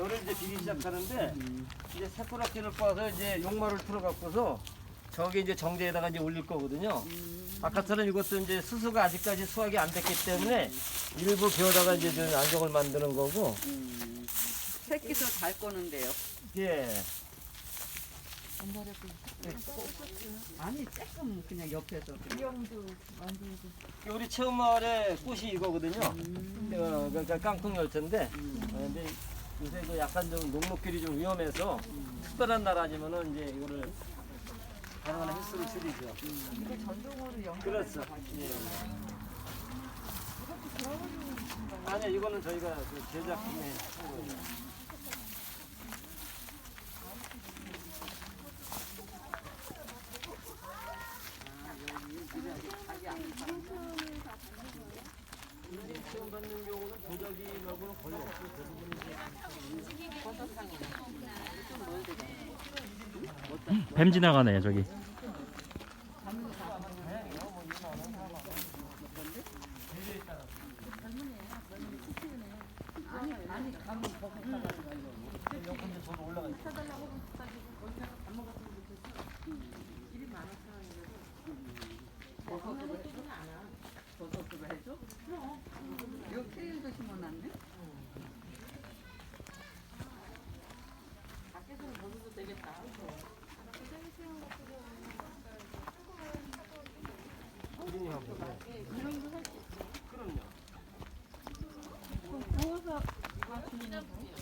벼를 이제 비기 시작하는데 이제 새꾸라키를 꽈서 이제 용마를 틀어갖고서 저기 이제 정제에다가 이제 올릴 거거든요. 아까처럼 이것도 이제 수수가 아직까지 수확이 안 됐기 때문에 일부 벼다가 이제 좀 안정을 만드는 거고. 음. 새끼도 잘 거는데요. 예. 아니 조금 그냥 옆에서 우리 체험마을의 꽃이 이거거든요. 어, 그러니까 깡통 열차인데, 어, 근데 요새 그 약간 좀 녹목길이 좀 위험해서 특별한 날 아니면은 이제 이거를 가능한 횟수를 줄이죠. 전동으로 연. 그렇죠. 예. 아니요, 이거는 저희가 그 제작팀에 한 거예요. 체험 받는 경우는 도자기 말고는 거의 없고 대부분 이제 뱀 지나가네 저기. 저도 케일도 심어놨네? 그린이하고. 네.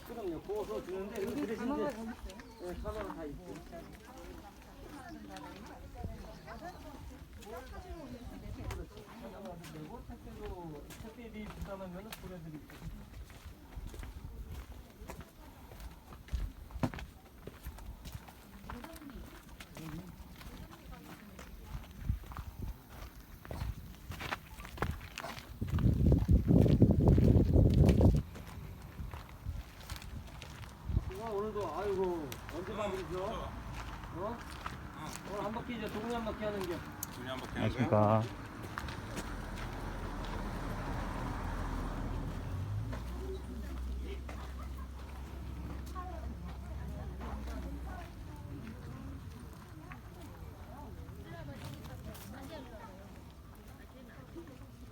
그럼요. 구워서 주는데 그 대신 이제 네, 사과가 다 있고. 사과가 되고 택배도 택배비 부담하면 보내드릴게요. 와 오늘도 아이고 언제 마무리죠? 어? 오늘 한 바퀴 이제 동네 한 바퀴 하는 게. 안녕하십니까.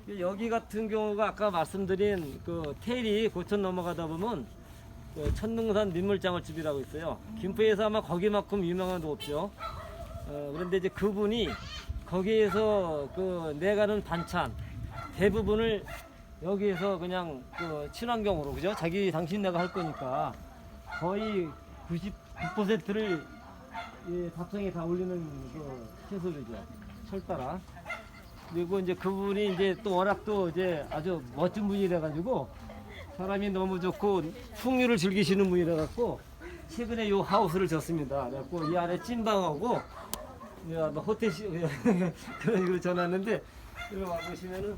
여기 같은 경우가 아까 말씀드린 그 테일이 고천 넘어가다 보면 그 천능산 민물장어집이라고 있어요. 김포에서 아마 거기만큼 유명한 데 없죠. 어, 그런데 이제 그분이 거기에서 그 내가는 반찬 대부분을 여기에서 그냥 그 친환경으로 그죠? 자기 당신 내가 할 거니까 거의 99%를 예, 답성에 다 올리는 그 채소류죠. 철 따라. 그리고 이제 그분이 이제 또 워낙 또 이제 아주 멋진 분이라 가지고 사람이 너무 좋고 풍류를 즐기시는 분이라 갖고 최근에 요 하우스를 졌습니다. 그래갖고 이 안에 찐방하고 야, 뭐 호텔 시 그런 걸 전화했는데 여기 와 보시면은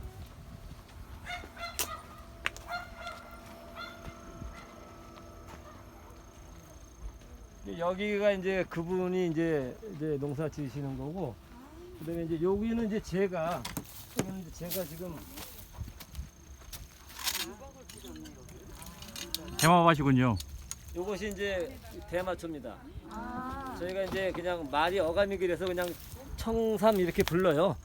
여기가 이제 그분이 이제 이제 농사 지으시는 거고 그다음에 이제 여기는 이제 제가 여기는 이제 제가 지금 대마밭이군요. 요것이 이제 대마초입니다. 저희가 이제 그냥 말이 어감이 그래서 그냥 청삼 이렇게 불러요.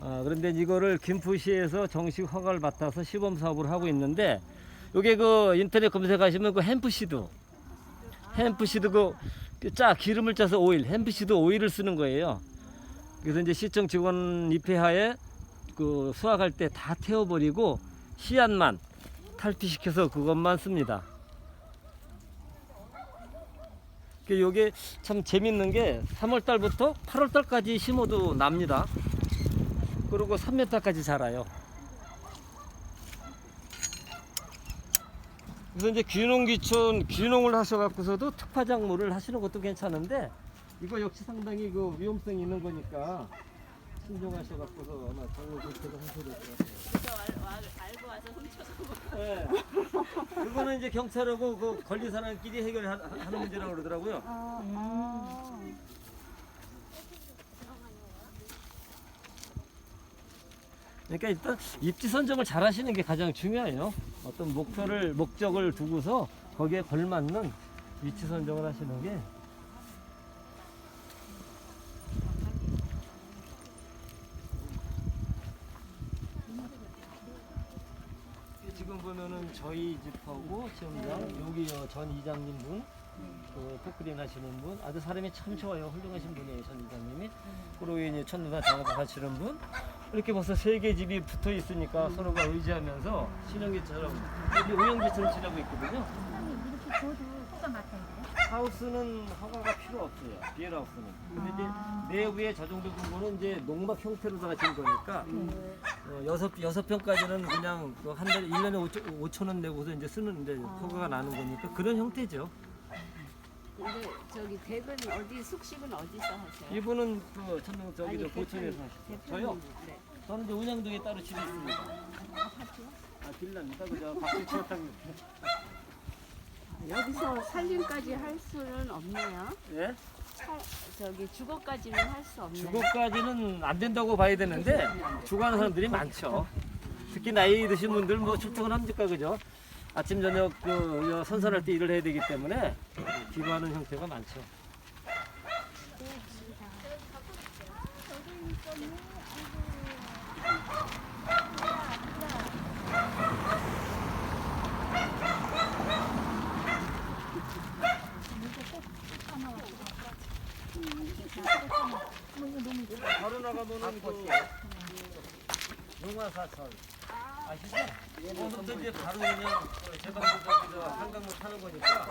아, 그런데 이거를 김포시에서 정식 허가를 받아서 시범 사업을 하고 있는데 요게 그 인터넷 검색하시면 그 햄프시드 햄프시드 그짜 기름을 짜서 오일 햄프시드 오일을 쓰는 거예요. 그래서 이제 시청 직원 입회하에 그 수확할 때 다 태워버리고 씨앗만 탈피시켜서 그것만 씁니다. 그 요게 참 재밌는 게 3월 달부터 8월 달까지 심어도 납니다. 그리고 3m까지 자라요. 그래서 이제 귀농 귀촌 귀농을 하셔갖고서도 특화 작물을 하시는 것도 괜찮은데 이거 역시 상당히 그 위험성이 있는 거니까 신중하셔갖고서 아마 작물 교체도 하셔야 될 것 같아요. 알고 와서 훔쳐서 네. 그거는 이제 경찰하고 그 권리 사람끼리 해결하는 문제라고 그러더라고요. 그러니까 일단 입지 선정을 잘 하시는 게 가장 중요해요. 어떤 목표를 목적을 두고서 거기에 걸맞는 위치 선정을 하시는 게 지금 보면은 저희 집하고 시험장 여기 어, 전 이장님 분, 그 포크린 하시는 분, 아주 사람이 참 좋아요. 훌륭하신 분이에요, 전 이장님이. 그리고 이제 천누사 장업 하시는 분. 이렇게 벌써 세 개 집이 붙어 있으니까 서로가 의지하면서 신영기처럼 여기 우영기처럼 지내고 있거든요. 이렇게 효과 맞던데. 하우스는 허가가 필요 없어요. 비엘 하우스는. 근데 이제 내부에 저 정도 근거는 이제 농막 형태로다가 지은 거니까 어, 여섯 여섯 평까지는 그냥 그한 달에 1년에 5천, 5천 원 내고서 이제 쓰는 이제 허가가 나는 거니까 그런 형태죠. 근데 저기 댁은 어디 숙식은 어디서 하세요? 이분은 그 천둥 저기 저 고천에서 하시죠. 저요? 네. 저는 이제 운양동에 따로 집이 있습니다. 아 빌라입니다. 그저 박수 치웠다고. 여기서 살림까지 할 수는 없네요. 예? 살, 저기 주거까지는 할 수 없네요. 주거까지는 안 된다고 봐야 되는데 주거하는 사람들이 많죠. 특히 나이 드신 분들 뭐 출퇴근 합니까 그죠? 아침 저녁 그 선선할 때 일을 해야 되기 때문에 기부하는 형태가 많죠. 바로 나가면은 그 용화 사철 아시죠? 거기부터 이제 바로 그냥 저 한강물 타는 거니까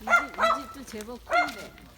이, 집, 이 집도 제법 큰데.